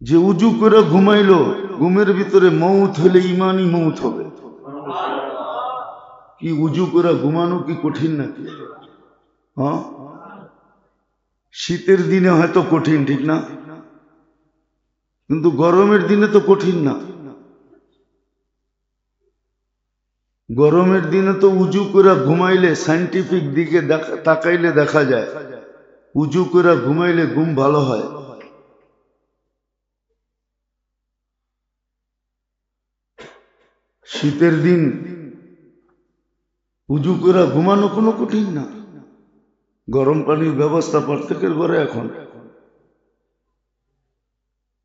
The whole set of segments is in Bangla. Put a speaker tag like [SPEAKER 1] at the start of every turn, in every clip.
[SPEAKER 1] যে উজু করে ঘুমাইলো ঘুমের ভিতরে মৌত হলে ইমানই মৌত হবে। কি উজু করে ঘুমানো কি কঠিন নাকি? হ্যাঁ? শীতের দিনে হয়তো কঠিন ঠিক না? কিন্তু গরমের দিনে তো কঠিন না। গরমের দিনে তো উজু করে ঘুমাইলে সাইন্টিফিক দিকে তাকাইলে দেখা যায়। উজু করে ঘুমাইলে ঘুম ভালো হয়। শীতের দিন পুজো করে ঘুমানো কোনো কঠিন না। গরম পানির ব্যবস্থা প্রত্যেকের ঘরে এখন।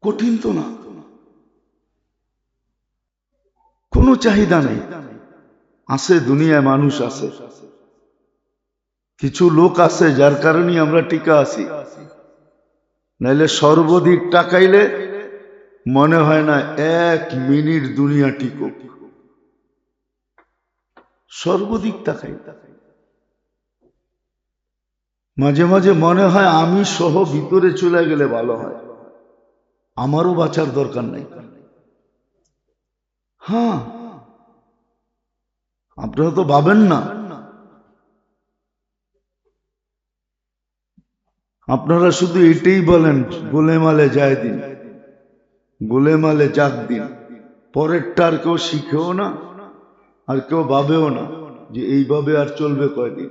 [SPEAKER 1] কঠিন তো না। কোনো চাহিদা নেই। আছে দুনিয়ায় মানুষ আছে কিছু লোক আছে যার কারণে আমরা টিকা আছি। নাইলে সর্বাধিক টাকাইলে মনে হয় না এক মিনিট দুনিয়া টিকো সর্বাধিক টাকাই মাঝে মাঝে মনে হয় আমি সহ ভিতরে চলে গেলে ভালো হয়। আমারও বাঁচার দরকার নাই। হ্যাঁ। আপনারা তো ভাবেন না। আপনারা শুধু এটাই বলেন গোলেমালে যায় দিন। গোলেমালে যাক দিন। পরেরটা আর কেউ শিখেও না। আর কেউ ভাবেও না যে এইভাবে আর চলবে কয়দিন।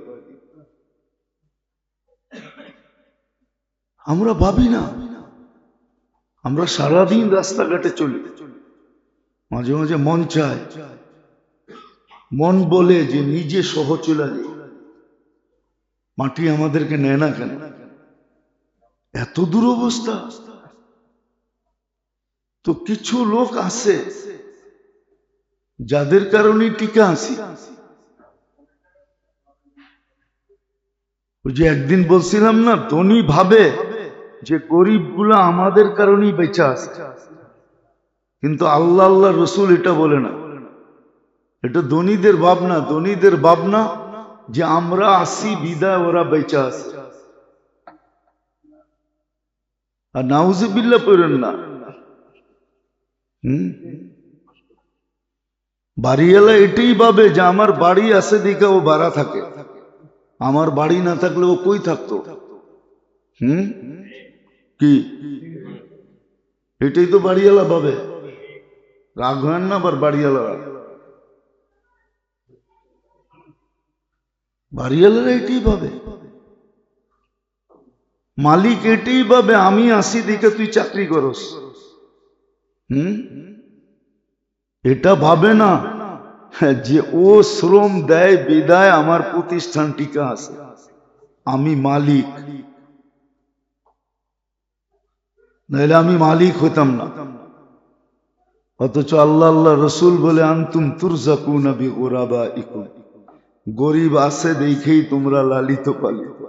[SPEAKER 1] আমরা ভাবি না। আমরা সারাদিন রাস্তাঘাটে চলি। মাঝে মাঝে মন চায়। মন বলে যে নিজে সহ চলে যাই। মাটি আমাদেরকে নেয় না কেন? এত দুরবস্থা। তো কিছু লোক আছে যাদের কারণে টিকা আসি ওই যে একদিন বলছিলাম না, ধনী ভাবে যে গরিবগুলো আমাদের কারণেই বেঁচে আছে। কিন্তু আল্লাহ আল্লাহ রসুল এটা বলে না। এটা ধনীদের ভাবনা ধনীদের ভাবনা যে আমরা আসি বিদায় ওরা বেঁচে আছে। আর নাউজবিল্লা পড়েন না। হুম? বাড়িওয়ালা এটাই ভাবে যে আমার বাড়ি আছে দিকে ও বাড়া থাকে। আমার বাড়ি না থাকলে ও কই থাকতো? হুম? কি? এটাই তো বাড়িওয়ালা ভাবে। রাগ হয় না আবার বাড়িওয়ালা বাড়িওয়ালারা এটাই ভাবে। মালিক এটাই ভাবে, আমি আসি দিকে তুই চাকরি করস। হুম? এটা ভাবে না। যে ও শ্রম দেয়, বিদায়, আমার প্রতিষ্ঠান টিকা আছে। আমি মালিক। নাহলে আমি মালিক হইতাম না। অথচ আল্লাহ আল্লাহ রসুল বলে, আন্তুম তুরজাকু নবী ওরাবা ইকুম গরিব আছে দেখেই তোমরা লালিত পালিত।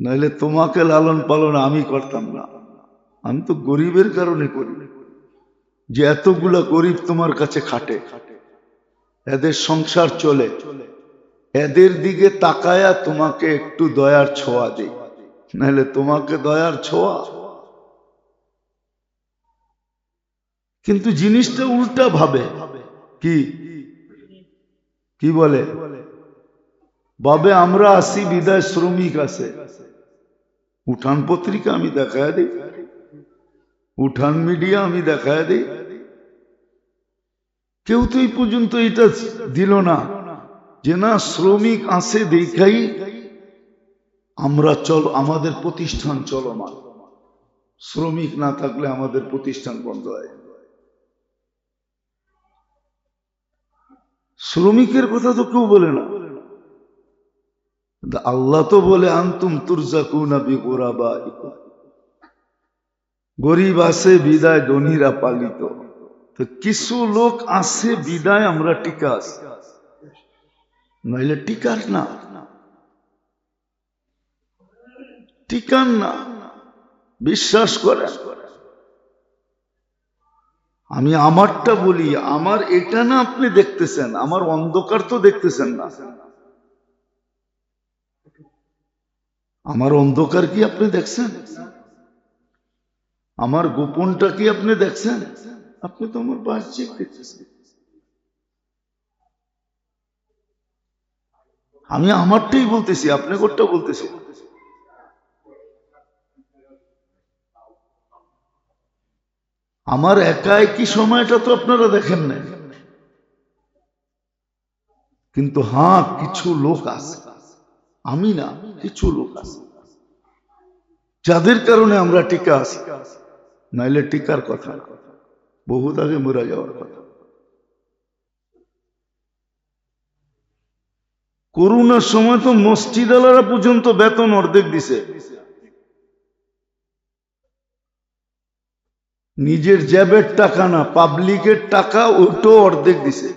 [SPEAKER 1] নাহলে তোমাকে লালন পালন আমি করতাম না। আমি তো গরিবের কারণে করি। যে এতগুলা গরিব তোমার কাছে খাটে। এদের সংসার চলে। এদের দিকে তাকায়া তোমাকে একটু দয়ার ছোঁয়া দেই। নাহলে তোমাকে দয়ার ছোঁয়া। কিন্তু জিনিসটা উল্টা ভাবে। কি? কি বলে? বাবে আমরা আসি বিদায় শ্রমিক আছে। উঠান পত্রিকা আমি দেখায় দিই। উঠান মিডিয়া আমি দেখায় দিই। কেউ তো এই পর্যন্ত এটা দিল না যে না, শ্রমিক আছে দেখাই, আমরা চল, আমাদের প্রতিষ্ঠান চলমান। শ্রমিক না থাকলে আমাদের প্রতিষ্ঠান বন্ধ হয়। শ্রমিকের কথা তো কেউ বলে না। আল্লাহ তো বলে, আন্তুম তুরজাকুনা বিগোরাবা গরিব আছে, বিদায়, ধনীরা পালিত। তো কিছু লোক আছে, বিদায়, আমরা টিকা আছি। নইলে টিকার না। টিকার না। বিশ্বাস করে আমি আমারটা বলি, আমার এটা না আপনি দেখতেছেন, আমার অন্ধকার তো দেখতেছেন না। আমার অন্ধকার কি আপনি দেখছেন? আমার গোপনটা কি আপনি দেখছেন? আপনি তো আমার বাহ্যিক দেখতেছেন। আমি আমারটাই বলতেছি, আপনি কোনটা বলতেছি আমার একাই কি সময়টা তো আপনারা দেখেন না কিন্তু হ্যাঁ কিছু লোক আছে। আমি না, কিছু লোক আছে। যাদের কারণে আমরা টিকা আছি। নাইলে টিকার কথা, বহুত আগে মরা যাওয়ার কথা। করোনার সময় তো মসজিদ আলারা পর্যন্ত বেতন অর্ধেক দিছে। নিজের জ্যাবের টাকা না, পাবলিকের টাকা ওটাও অর্ধেক দিছে।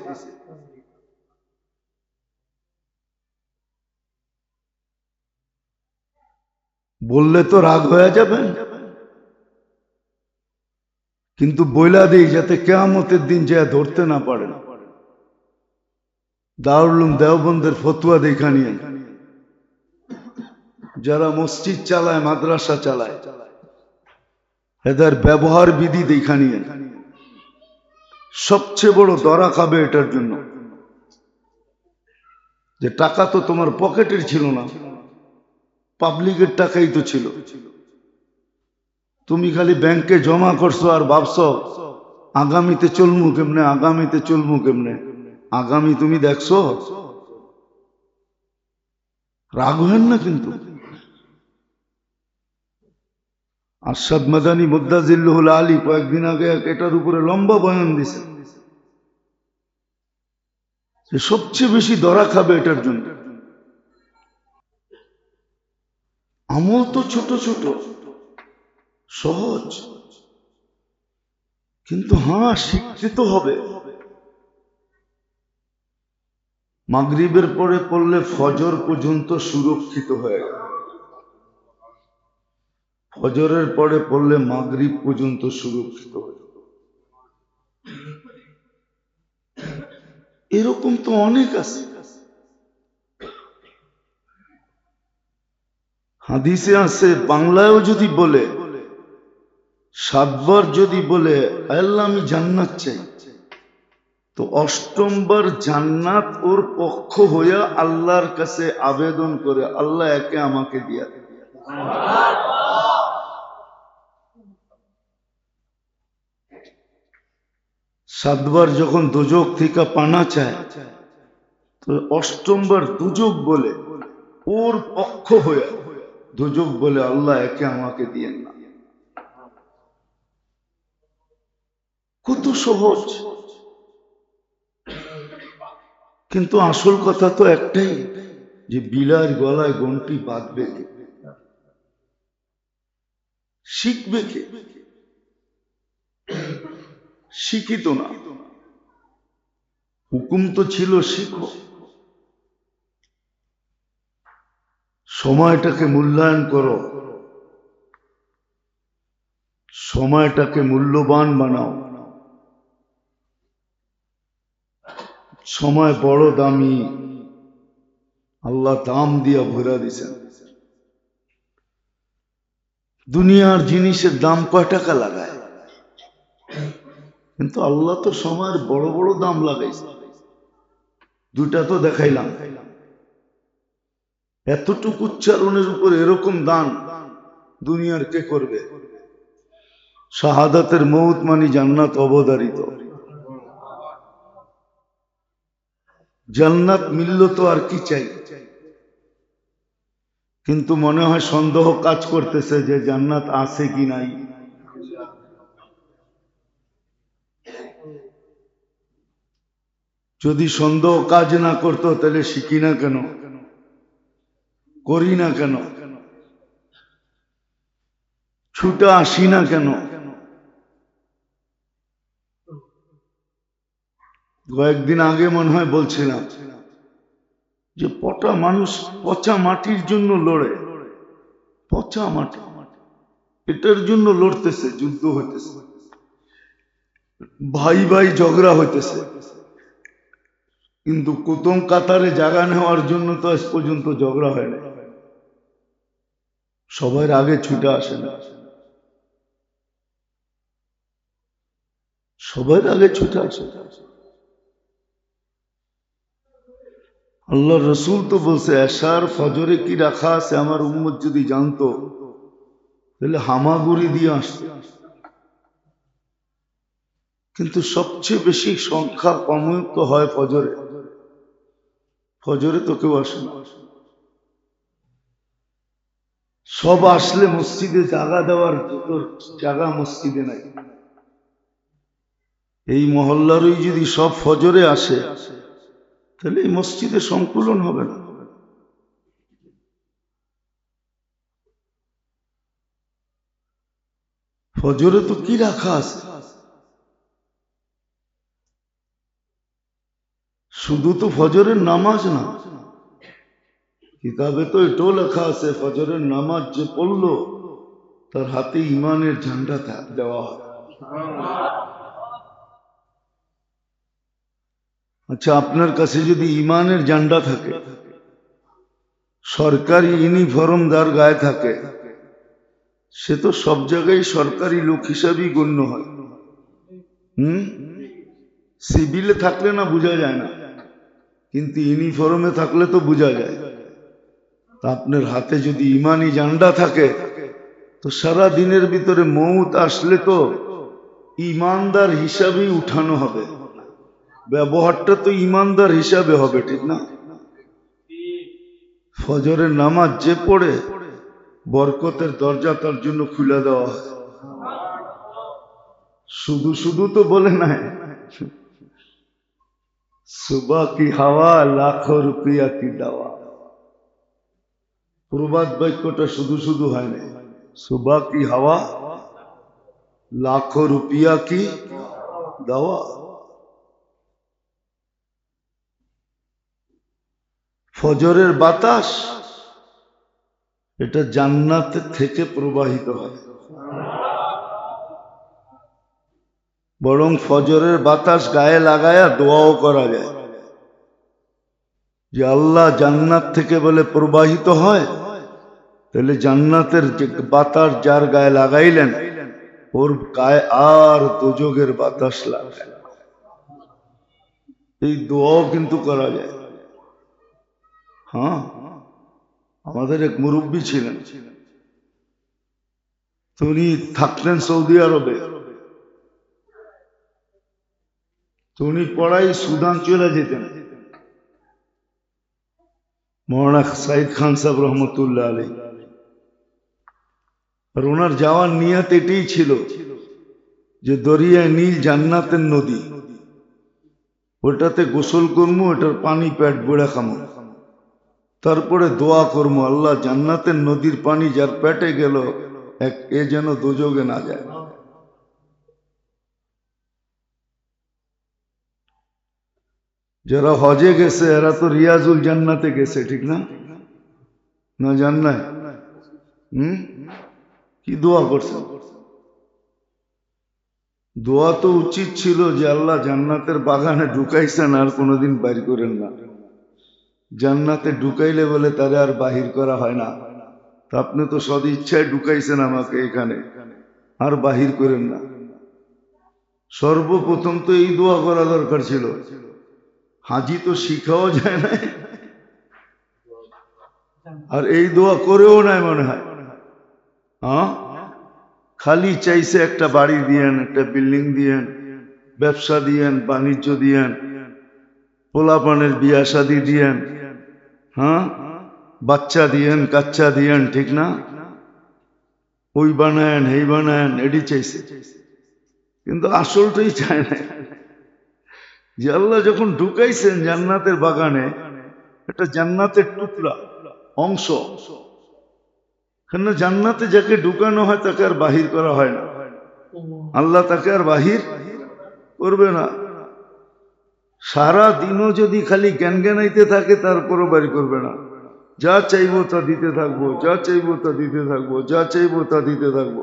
[SPEAKER 1] বললে তো রাগ হয়ে যাবেন কিন্তু বইলা দিই যাতে কেয়ামতের দিন যা ধরতে না পারেন দারুলুম দেওবন্দের ফতুয়া দেখা নিয়ে। যারা মসজিদ চালায়, মাদ্রাসা চালায়, এদের ব্যবহার বিধি দেখা নিয়ে। সবচেয়ে বড় দরা খাবে এটার জন্য। যে টাকা তো তোমার পকেটের ছিল না, পাবলিকের টাকাই তো ছিল। তুমি খালি ব্যাংকে জমা করছ আর ভাবছ, আগামীতে চলমু কেমনে, আগামীতে চলমু কেমনে? আগামী তুমি দেখছ? রাগ হেন না কিন্তু? আরশাদ মাদানী মুদাজিল্লুল আলী কয়েকদিন আগে এটার উপরে লম্বা বয়ান দিছে। যে সবচেয়ে বেশি ধরা খাবে এটার জন্য। আমল তো ছোট ছোট। সহজ। কিন্তু হ্যাঁ শিখতে তো হবে। মাগরিবের পরে পড়লে ফজর পর্যন্ত সুরক্ষিত হয়ে গেল। ফজরের পরে পড়লে মাগরিব পর্যন্ত সুরক্ষিত হয়ে গেল। এরকম তো অনেক আছে। হাদিসে আছে, বাংলায়ও যদি বলে সাতবার যদি বলে, আল্লাহ, আমি জান্নাত চাই। তো অষ্টমবার জান্নাত ওর পক্ষ হইয়া আল্লাহর কাছে আবেদন করে, আল্লাহ, একে আমাকে দিয়া সাতবার যখন দুযোগ থেকে পানা চায়, তো অষ্টমবার দুযোগ বলে, ওর পক্ষ হয়ে দুযোগ বলে, আল্লাহ, একে আমাকে দিয়েন না কত সহজ। কিন্তু আসল কথা তো একটাই, যে বিলার গলায় গন্টি বাঁধবে শিখবে কে? শিখিত না। হুকুম তো ছিল শিখো। সময়টাকে মূল্যায়ন করো। সময়টাকে মূল্যবান বানাও। সময় বড় দামি আল্লাহ দাম দিয়া ভরা দিছেন। দুনিয়ার জিনিসের দাম কয় টাকা লাগায়? কিন্তু আল্লাহ তো সময়ের বড় বড় দাম লাগাইছে। দুটা তো দেখাইলাম। এতটুকু উচ্চারণের উপর এরকম দান দুনিয়ার কে করবে? শাহাদাতের মৌত মানি জান্নাত অবদারিত জান্নাত মিলল তো আর কি চাই? কিন্তু মনে হয় সন্দেহ কাজ করতেছে যে জান্নাত আছে কি নাই। যদি সন্দেহ কাজ না করতো, তাহলে শিখি না কেন? করি না কেন? ছুটা আসি না কেন? কয়েকদিন আগে মনে হয় বলছিলাম যে পটা মানুষ পচা মাটির জন্য লড়ে। পচা মাটি। এটার জন্য লড়তেছে, যুদ্ধ হইতেছে। ভাই ভাই ঝগড়া হইতেছে। কিন্তু কুতুম কাতারে জায়গা নেওয়ার জন্য তো আজ পর্যন্ত ঝগড়া হয় না সবার আগে ছুটে আসে না। সবার আগে ছুটে আসে আল্লাহ রসুল তো বলছে, এশার ফজরে কি রাখা আছে? আমার উম্মত যদি জানতো, তাহলে হামাগুড়ি দিয়ে আসতো। কিন্তু সবচেয়ে বেশি সংখ্যা কময়ুক্ত হয় ফজরে। ফজরে তো কেউ আসে না। সব আসলে মসজিদে জাগা দেওয়ার তোর জাগা মসজিদে নাই। এই মহল্লারই যদি সব ফজরে আসে তাহলে এই মসজিদে সংকুলন হবে না। ফজরে তো কি রাখা আছে? শুধু তো ফজরের নামাজ না, কিতাবে তো এটাও লেখা আছে, ফজরের নামাজ যে পড়ল, তার হাতে ইমানের ঝান্ডা দেওয়া হয়। আচ্ছা আপনার কাছে যদি ইমানের ঝান্ডা থাকে, সরকারি ইউনিফর্ম যার গায়ে থাকে, সে তো সব জায়গায় সরকারি লোক হিসাবেই গণ্য হয়। হুম? সিভিলে থাকলে না বোঝা যায় না, কিন্তু ইউনিফর্মে থাকলে তো বোঝা যায়। আপনার হাতে যদি ইমানি জান্ডা থাকে, তো সারা দিনের ভিতরে মৌত আসলে তো ইমানদার হিসাবেই উঠানো হবে। ব্যবহারটা তো ইমানদার হিসাবে হবে, ঠিক না? ফজরের নামাজ যে পড়ে, বরকতের দরজা তার জন্য খুলে দেওয়া শুধু শুধু তো বলে নাই। সুবা কি হাওয়া, লাখো রুপিয়া কি দাওয়া। প্রবাদ বাক্যটা শুধু শুধু হয় না সুবা কি হাওয়া, লাখো রুপিয়া কি দাওয়া। ফজরের বাতাস, এটা জান্নাত থেকে প্রবাহিত হয়। বরং ফজরের বাতাস গায়ে লাগায়া দোয়াও করা যায়। যে আল্লাহ জান্নাত থেকে বলে প্রবাহিত হয়, তাহলে জান্নাতের যে বাতাস যার গায়ে লাগাইলেন, ওর গায়ে আর দুযোগের বাতাস লাগায়। এই দোয়াও কিন্তু করা যায়। হ্যাঁ আমাদের এক মুরব্বী ছিলেন। উনি থাকতেন সৌদি আরবে। উনি পড়াই সুদান চলে যেতেন। মৌলানা সাইদ খান সাহেব রহমতুল্লাহ আলী। আর ওনার যাওয়ার নিয়ত এটাই ছিল যে দরিয়ায় নীল জান্নাতের নদী। ওটাতে গোসল করব ওটার পানি প্যাট বেড়া খামো। তারপরে দোয়া করব আল্লাহ জান্নাতের নদীর পানি যার পেটে গেল, এক এ যেন দুযোগে না যায়। যারা হজে গেছে, এরা তো রিয়াজুল জান্নাতে গেছে, ঠিক না? না জান্নায় হুম? কি দোয়া করছে? দোয়া তো উচিত ছিল যে আল্লাহ জান্নাতের বাগানে ঢুকাইছেন আর কোনোদিন বাইর করেন না। জান্নাতে ঢুকাইলে বলে তারে আর বাহির করা হয় না। আপনি তো সদ ইচ্ছায় ঢুকাইছেন আমাকে এখানে, আর বাহির করেন না। সর্বপ্রথম তো এই দোয়া করা দরকার ছিল। হাজি তো শিখাও যায় না আর এই দোয়া করেও নাই মনে হয়। হ্যাঁ? খালি চাইছে একটা বাড়ি দিয়েন, একটা বিল্ডিং দিয়েন, ব্যবসা দিয়েন, বাণিজ্য দিয়েন, পোলাপানের বিয়া শাদি দিয়েন হ্যাঁ? বাচ্চা দিয়েন, কাচ্চা দিয়েন, ঠিক না? ওই বানায়েন, এই বানায়েন, এডি চাইছে। কিন্তু আসলটাই চায় না। যে আল্লাহ যখন ঢুকাইছেন জান্নাতের বাগানে একটা জান্নাতের টুকরা, অংশ। কেন জান্নাতে যাকে ঢুকানো হয় তাকে আর বাহির করা হয় না। আল্লাহ তাকে আর বাহির করবে না। সারা দিনও যদি খালি জ্ঞান জ্ঞানাইতে থাকে, তারপরও বাড়ি করবে না। যা চাইব তা দিতে থাকব, যা চাইব তা দিতে থাকব, যা চাইব তা দিতে থাকব।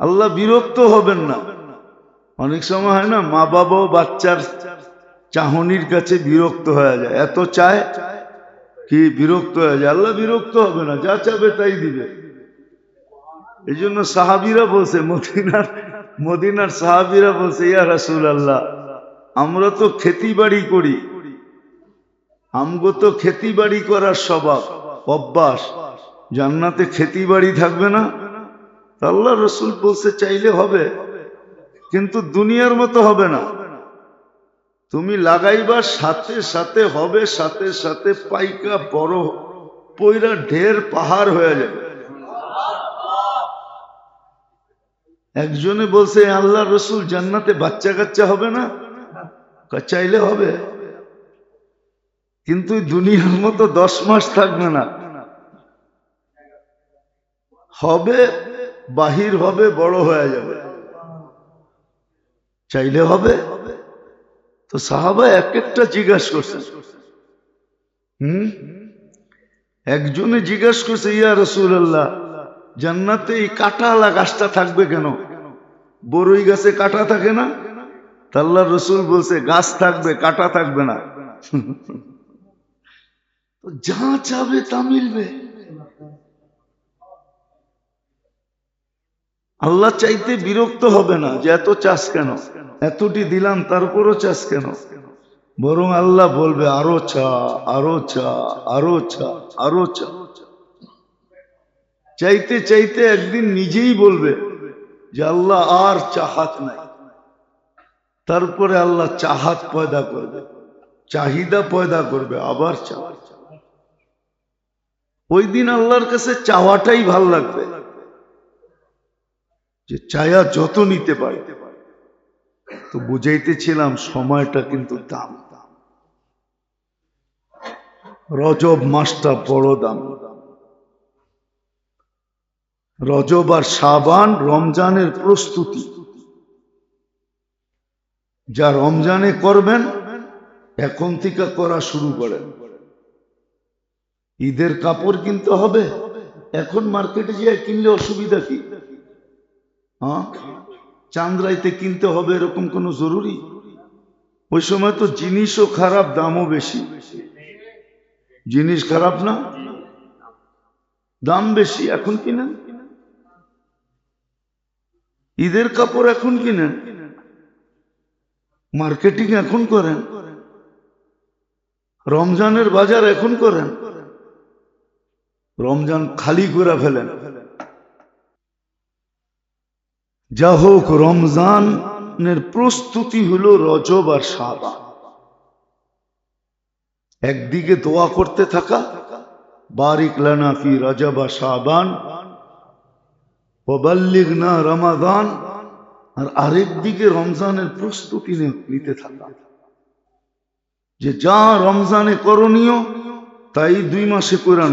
[SPEAKER 1] আল্লাহ বিরক্ত হবেন না। অনেক সময় হয় না, মা বাবাও বাচ্চার চাহনির কাছে বিরক্ত হয়ে যায়। এত চায় কি বিরক্ত হয়ে যায়? আল্লাহ বিরক্ত হবে না, যা চাবে তাই দিবে। এই জন্য সাহাবিরা বলছে, মদিনার মদিনার সাহাবিরা বলছে, ইয়া রাসুল আল্লাহ আমরা তো খেতি বাড়ি করি। আমগো তো খেতি বাড়ি করার স্বভাব, অভ্যাস। জান্নাতে খেতি বাড়ি থাকবে না? আল্লাহ রসুল বলছে, চাইলে হবে, কিন্তু দুনিয়ার মতো হবে না। তুমি লাগাইবার সাথে সাথে হবে, সাথে সাথে পাইকা বড় পয়রা ঢের পাহাড় হয়ে যাবে। একজনে বলছে, আল্লাহ রসুল জান্নাতে বাচ্চা কাচ্চা হবে না? চাইলে হবে। কিন্তু দুনিয়ার মতো দশ মাস থাকবে না। হবে, বাহির হবে, বড় হয়ে যাবে। চাইলে হবে। তো সাহাবা এক একটা জিজ্ঞাসা করছে। হুম? একজনে জিজ্ঞাসা করছে, ইয়া রসুল্লাহ জান্নাতে এই কাঁটাওয়ালা গাছটা থাকবে কেন? বড়ই গাছে কাঁটা থাকে না? তাল্লা রসুল বলছে, গাছ থাকবে, কাঁটা থাকবে না। যা চাবে তা মিলবে। আল্লাহ চাইতে বিরক্ত হবে না যে এত চাষ কেন? এতটি দিলাম, তারপরও চাষ কেন? বরং আল্লাহ বলবে, আরও চা আরও চা আরও চা আরও চা। চাইতে চাইতে একদিন নিজেই বলবে যে আল্লাহ আর চাহাত নাই। তারপরে আল্লাহ চাহাত পয়দা করবে, চাহিদা পয়দা করবে, আবার চাওয়া। ওই দিন আল্লাহর কাছে চাওয়াটাই ভালো লাগবে। যে চায়া যত নিতে পারে। তো বুঝাইতেছিলাম, সময়টা কিন্তু দাম। দাম রজব মাসটা বড় দাম। রজব আর সাবান রমজানের প্রস্তুতি। যা রমজানে করবেন, এখন থেকে করা শুরু করেন। ঈদের কাপড় কিনতে হবে, এখন মার্কেটে গিয়ে কিনলে অসুবিধা কি? হ্যাঁ? চান্দ্রাইতে কিনতে হবে এরকম কোনো জরুরি? ওই সময় তো জিনিসও খারাপ, দামও বেশি। জিনিস খারাপ না? দাম বেশি, এখন কিনেন। ঈদের কাপড় এখন কিনেন মার্কেটিং এখন করেন, রমজানের বাজার এখন করেন, রমজান খালি করে ফেলেন। যা হোক, রমজানের প্রস্তুতি হলো রজব আর সাবান একদিকে দোয়া করতে থাকা, বারিক লানা ফি রজব আর সাবান ওবাল্লিগ না রমাদান, আর আরেক দিকে রমজানের প্রস্তুতি নিতে থাকা। যে যা রমজানে করণীয়, তাই দুই মাসে করে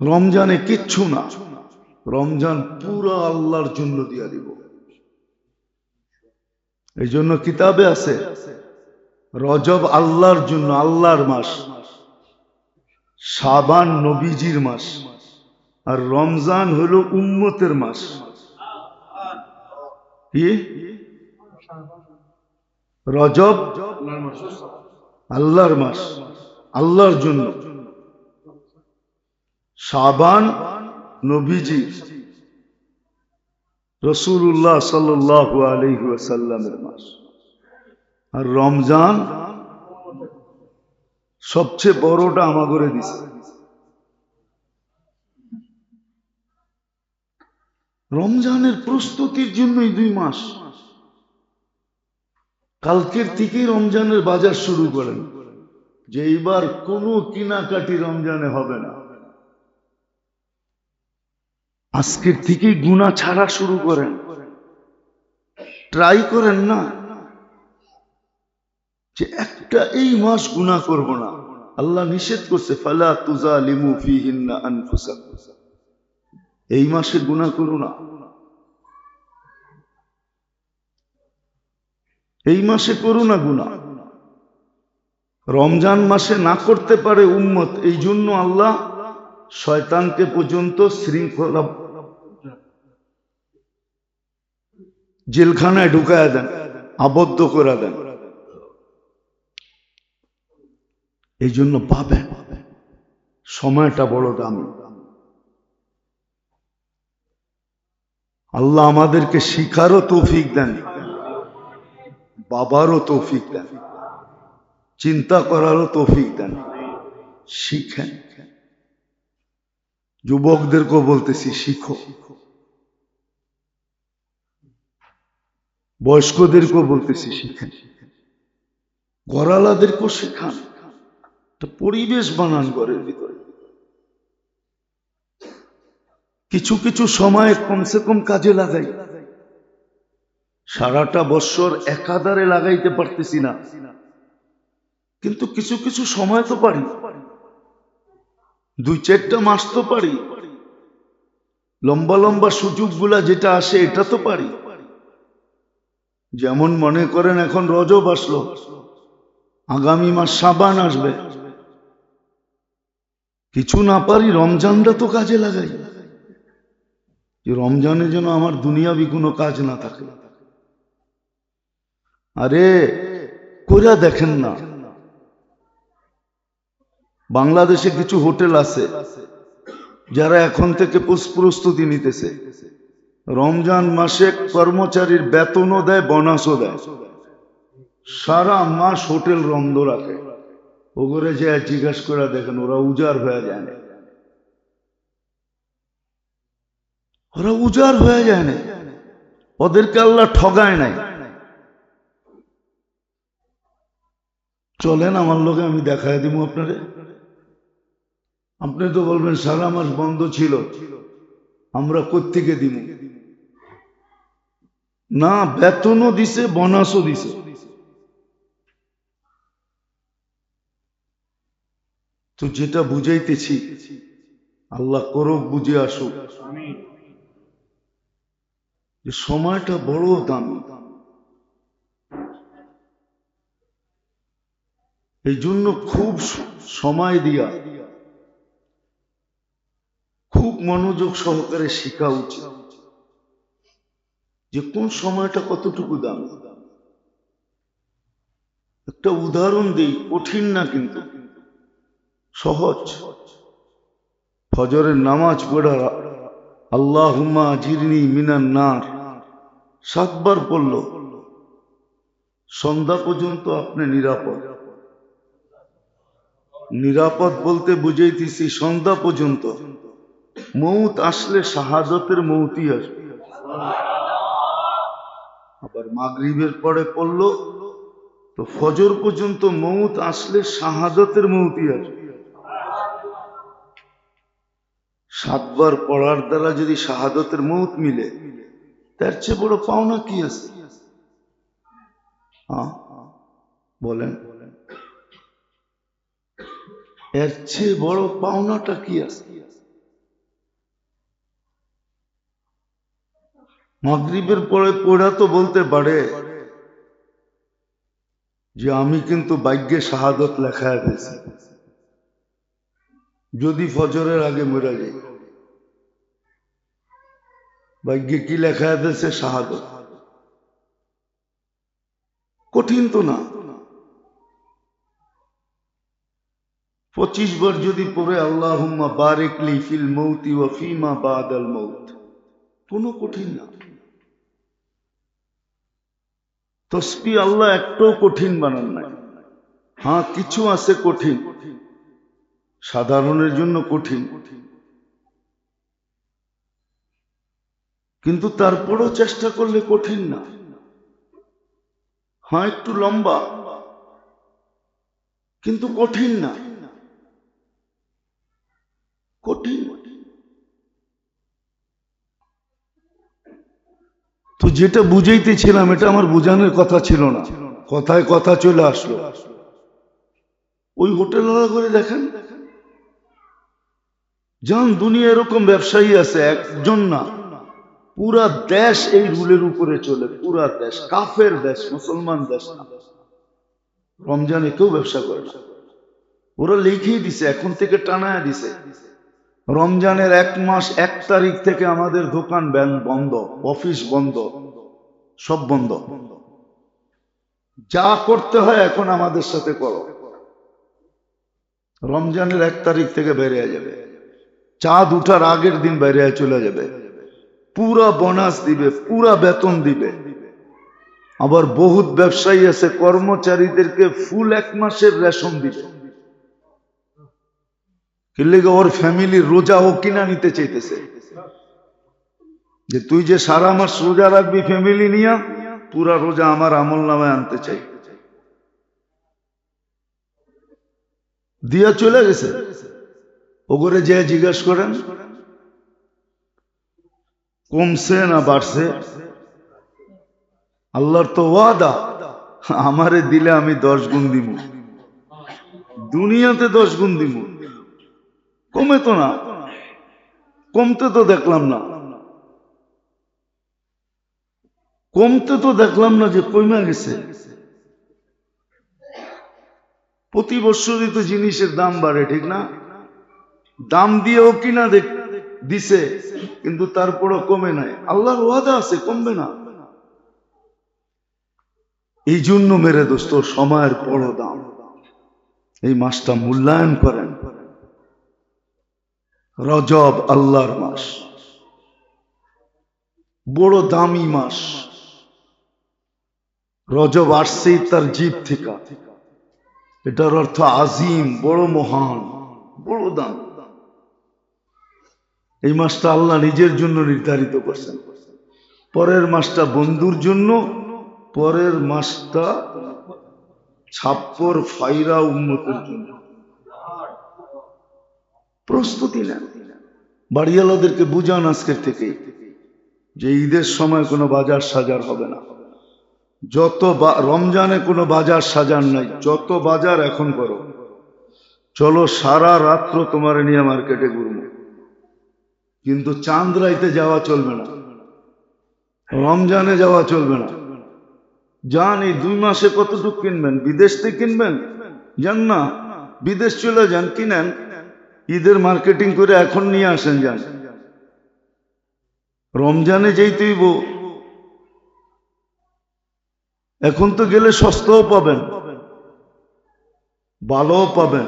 [SPEAKER 1] রমজানে কিচ্ছু না, রমজান পুরো আল্লাহর জন্য দিয়া দিব। এই জন্য কিতাবে আছে, রজব আল্লাহর জন্য আল্লাহর মাস সাবান নবীজির মাস। আর রমজান হলো উম্মতের মাস। রজব আল্লাহর মাস, আল্লাহর জন্য। সাবান নবীজি রসুল্লাহ সাল্লাহ আলহি মাস। আর রমজান সবচেয়ে বড়টা আমাগরে দিছে। রমজানের প্রস্তুতির জন্যই দুই মাস। কালকের থেকেই রমজানের বাজার শুরু করেন। যে এইবার কোনো কিনাকাটি রমজানে হবে না। আজকের থেকেই গুণা ছাড়া শুরু করেন। ট্রাই করেন না যে একটা এই মাস গুণা করব না। আল্লাহ নিষেধ করছে, ফালা তুজা লিমু ফিহিন্না আনফুসাকুম। এই মাসে গুণা করো না। এই মাসে করো না গুণা রমজান মাসে না করতে পারে উম্মত, এই জন্য আল্লাহ শয়তানকে পর্যন্ত শৃঙ্খলা জেলখানায় ঢুকায় দেন, আবদ্ধ করে দেন। এই জন্য পাবেন। সময়টা বড় দামি। আল্লাহ আমাদেরকে শিখারও তৌফিক দেন, বাবারও তৌফিক দেন, চিন্তা করারও তৌফিক দেন। শিখেন। যুবকদেরকেও বলতেছি, শিখো। বয়স্কদেরকেও বলতেছি, শিখেন। গড়ালাদেরকেও শেখান। পরিবেশ বানান ঘরের ভিতরে। কিছু কিছু সময় কমসে কম কাজে লাগাই। সারাটা বৎসর একাধারে লাগাইতে পারতেছি না। কিন্তু কিছু কিছু সময় তো পারি। দুই চারটা মাস তো পারি। লম্বা লম্বা সুযোগগুলা যেটা আসে এটা তো পারি। যেমন মনে করেন এখন রজব আসলো। আগামী মাস সাবান আসবে। কিছু না পারি রমজানটা তো কাজে লাগাই। যে রমজানে যেন আমার দুনিয়াবি কোনো কাজ না থাকে। আরে, কইরা দেখেন না। বাংলাদেশে কিছু হোটেল আছে, যারা এখন থেকে প্রস্তুতি নিতেছে। রমজান মাসে কর্মচারীর বেতনও দেয়, বোনাসও দেয়। সারা মাস হোটেল রন্ধ রাখে। ওগরে যে জিজ্ঞেস করে দেখেন, ওরা উজাড় হয়ে যায় ওরা উজাড় হয়ে যায় না। ওদেরকে আল্লাহ ঠগায় নাই। চলেন, আমার লোকে আমি দেখাই দিব আপনারে। আপনি তো বলবেন, সারা মাস বন্ধ ছিল, আমরা কোত্থেকে দিব না, বেতনও দিছে, বোনাসও দিছে। তো যেটা বুঝাইতেছি, আল্লাহ করুক, বুঝে আসুক। যে সময়টা বড় দামি। এই জন্য খুব সময় দিয়া, খুব মনোযোগ সহকারে শেখা উচিত। যে কোন সময়টা কতটুকু দাম। একটা উদাহরণ দিই, কঠিন না কিন্তু, সহজ। ফজরের নামাজ পড়া আল্লাহ জিরনি মিনান নার। সাতবার পড়ল সন্ধ্যা পর্যন্ত আপনি নিরাপদ। নিরাপদ বলতে বুঝাইতেছি সন্ধ্যা পর্যন্ত। মৌত আসলে শাহাদতের মৌতই আসবে। আবার মাগরিবের পরে পড়ল, তো ফজর পর্যন্ত মৌত আসলে শাহাদতের মৌতই আসবে। সাতবার পড়ার দ্বারা যদি শাহাদতের মৌত মিলে, তার চেয়ে বড় পাওনা কি আছে? বলেন। এর চেয়ে বড় পাওনাটা কি আছে? মাগরিবের পরে পড়া তো বলতে পারে যে আমি কিন্তু ভাগ্যে শাহাদত লেখায় ফেলছি যদি ফজরের আগে মরে যাই ভাগ্যে কি লেখা আছে? শাহাদত। কঠিন তো না। পঁচিশ বার যদি পড়ে আল্লাহ বারেকলি ফিল মৌতি ও ফিমা মৌত। কোনো কঠিন না। তসবি আল্লাহ একটাও কঠিন বানান নাই। হ্যাঁ কিছু আছে কঠিন। সাধারণের জন্য কঠিন। কিন্তু তারপরও চেষ্টা করলে কঠিন না। হ্যাঁ একটু লম্বা, কিন্তু কঠিন না। কঠিন। তো যেটা বুঝাইতেছিলাম, এটা আমার বুঝানোর কথা ছিল না। কথায় কথা চলে আসলো। ওই হোটেল করে দেখেন দুনিয়া এরকম ব্যবসায়ী আছে, একজন না। পুরা দেশ এই রুলের উপরে চলে, পুরা দেশ। কাফের দেশ, মুসলমান দেশ না। রমজানে কেউ ব্যবসা করে না। ওরা দিছে, এখন থেকে দিছে। রমজানের এক মাস, এক তারিখ থেকে আমাদের দোকান ব্যান বন্ধ, অফিস বন্ধ, সব বন্ধ। যা করতে হয় এখন আমাদের সাথে করো। রমজানের এক তারিখ থেকে বেরিয়ে যাবে। চাঁদ উঠার আগের দিন বাইরে চলে যাবে। পুরা বোনাস দিবে, পুরা বেতন দিবে। আবার বহুত ব্যবসায়ী আছে, কর্মচারীদেরকে ফুল এক মাসের রেশন দিবে। ওর ফ্যামিলির রোজা ও কিনা নিতে চাইতেছে। যে তুই যে সারা মাস রোজা রাখবি ফ্যামিলি নিয়ে, পুরা রোজা আমার আমল নামায় আনতে চাই। দিয়া চলে গেছে। ওগরে যে জিজ্ঞেস করেন, কমছে না বাড়ছে? আল্লাহর তো ওয়াদা, আমারে দিলে আমি দশ গুণ দিব দুনিয়াতে দশ গুণ দিব কমে তো না। কমতে তো দেখলাম না। কমতে তো দেখলাম না যে কমে গেছে। প্রতি বছরই তো জিনিসের দাম বাড়ে, ঠিক না? দাম দিয়েও কিনা দিছে, কিন্তু তারপরও কমে নাই। আল্লাহর ওয়াদা আছে, কমবে না। এই জন্য মেরে দোস্ত, সময়ের বড় দাম। এই মাসটা মূল্যায়ন করেন। রজব আল্লাহর মাস। বড় দামি মাস। রজব আসছে তার জীব থেকে। এটার অর্থ আজিম, বড় মহান, বড় দাম। এই মাসটা আল্লাহ নিজের জন্য নির্ধারিত করছেন। পরের মাসটা বন্ধুর জন্য, পরের মাসটা ছাপ্পর ফাইরা উন্নতের জন্য। প্রস্তুতি নেন। বাড়িওয়ালাদেরকে বুঝান আজকের থেকে যে ঈদের সময় কোনো বাজার সাজার হবে না। যত রমজানে কোনো বাজার সাজার নাই, যত বাজার এখন করো, চলো সারা রাত্র তোমার নিয়ে মার্কেটে ঘুরবো। কিন্তু চাঁদ রাইতে যাওয়া চলবে না। রমজানে যাওয়া চলবে না। যান এই দুই মাসে কতটুকু কিনবেন? বিদেশ থেকে কিনবেন? যান না। বিদেশ চলে যান, কিনেন। ঈদের মার্কেটিং করে এখন নিয়ে আসেন যান রমজানে যেই তুইব এখন তো গেলে সস্তাও পাবেন। ভালোও পাবেন।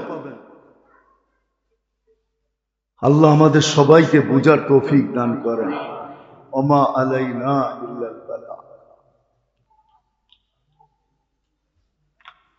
[SPEAKER 1] আল্লাহ আমাদের সবাইকে বুঝার তৌফিক দান করেন। অমা আলাইনা ইল্লাল বালাগ